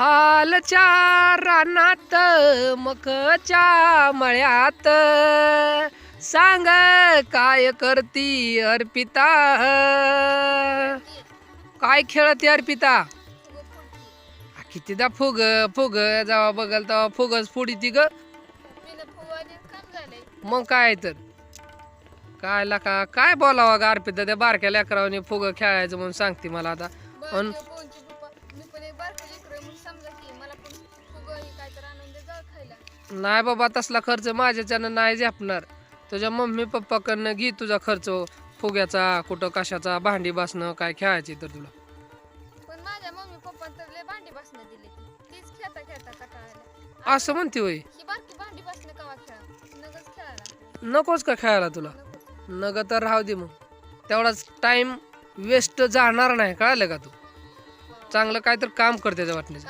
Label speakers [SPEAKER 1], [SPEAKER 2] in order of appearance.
[SPEAKER 1] खालच्या रानात मकच्या मळ्यात. सांग काय करती अर्पिता? काय खेळती अर्पिता? कितीदा फुग फुग जेव्हा बघल तेव्हा फुगच फुडी ती ग. मग काय तर. काय लका काय बोलावा ग अर्पिता? त्या बारक्या लेकरावाने फुग खेळायचं म्हणून सांगते मला आता. नाही बाबा तसला खर्च माझ्याच्यानं नाही झेपणार. तुझ्या मम्मी पप्पाकडनं घे तुझा खर्च. फुग्याचा कुठं कशाचा भांडी बसणं काय खेळायची तर तुला.
[SPEAKER 2] पण माझ्या मम्मी पप्पा तर लय भांडी बसणं दिली. तीच खेळता खेळता कटाळायला
[SPEAKER 1] असं म्हणते होय.
[SPEAKER 2] ही बारकी भांडी बसणं कवा खेळा नगच खेळायला.
[SPEAKER 1] नकोच का खेळायला तुला. नग तर राहू दे मग. तेवढाच टाइम वेस्ट जाणार नाही कळालं का तू? चांगलं काय तर काम करते वाटण्याचं